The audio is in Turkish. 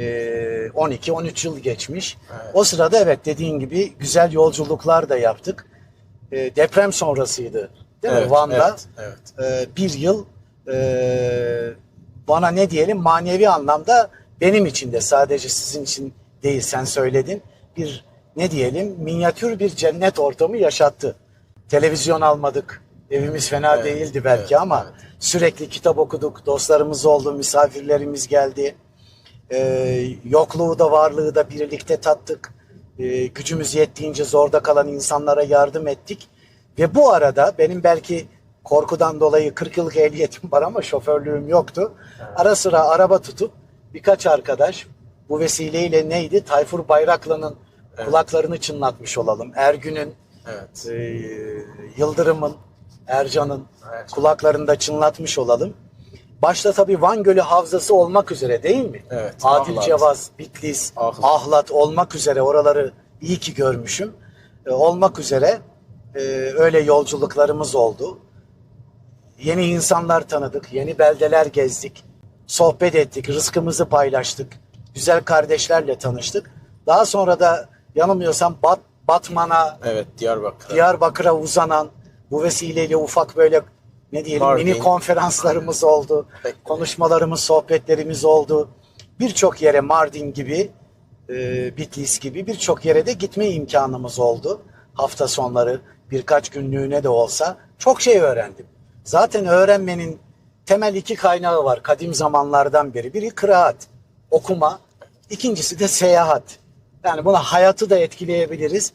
e, 12-13 yıl geçmiş. O sırada evet dediğin gibi güzel yolculuklar da yaptık. E, deprem sonrasıydı değil mi Evet, Van'da? evet, evet. e, bir yıl e, bana ne diyelim manevi anlamda benim için de sadece sizin için değil sen söyledin bir ne diyelim minyatür bir cennet ortamı yaşattı. Televizyon almadık. Evimiz fena Evet, değildi belki evet, ama evet. sürekli kitap okuduk. Dostlarımız oldu, misafirlerimiz geldi. Ee, yokluğu da varlığı da birlikte tattık. Ee, gücümüz yettiğince zorda kalan insanlara yardım ettik. Ve bu arada benim belki korkudan dolayı 40 yıllık ehliyetim var ama şoförlüğüm yoktu. Ara sıra araba tutup birkaç arkadaş bu vesileyle neydi? Tayfur Bayraklı'nın kulaklarını çınlatmış olalım. Ergün'ün, Evet. e, Yıldırım'ın, Ercan'ın Evet. kulaklarını da çınlatmış olalım. Başta tabii Van Gölü Havzası olmak üzere değil mi? Evet, Adil Ahlat. Cevaz, Bitlis, Ahlat. Ahlat olmak üzere oraları iyi ki görmüşüm. E, olmak üzere e, öyle yolculuklarımız oldu. Yeni insanlar tanıdık, yeni beldeler gezdik, sohbet ettik, rızkımızı paylaştık, güzel kardeşlerle tanıştık. Daha sonra da yanılmıyorsam Bat, Batman'a, Evet Diyarbakır. Diyarbakır'a uzanan bu vesileyle ufak böyle ne diyelim Mardin. mini konferanslarımız oldu. Konuşmalarımız, sohbetlerimiz oldu. Birçok yere Mardin gibi, e, Bitlis gibi birçok yere de gitme imkanımız oldu. Hafta sonları birkaç günlüğüne de olsa çok şey öğrendim. Zaten öğrenmenin temel iki kaynağı var kadim zamanlardan beri. Biri kıraat, okuma. İkincisi de seyahat. Yani buna hayatı da etkileyebiliriz.